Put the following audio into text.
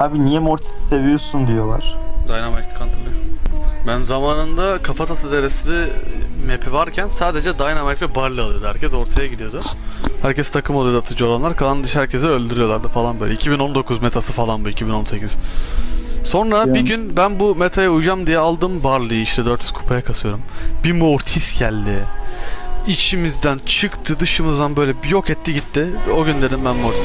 Abi niye Mortis seviyorsun diyorlar. Dynamite Counter'lı. Ben zamanında Kafatası Deresi map'i varken sadece Dynamite ve Barley alıyordu. Herkes ortaya gidiyordu. Herkes takım oluyordu atıcı olanlar. Kalan dışı herkesi öldürüyorlardı falan böyle. 2019 metası falan bu 2018. Sonra bir gün ben bu metaya uyacağım diye aldım Barley'i işte 400 kupaya kasıyorum. Bir Mortis geldi. İçimizden çıktı dışımızdan böyle bir yok etti gitti. O gün dedim ben Mortis?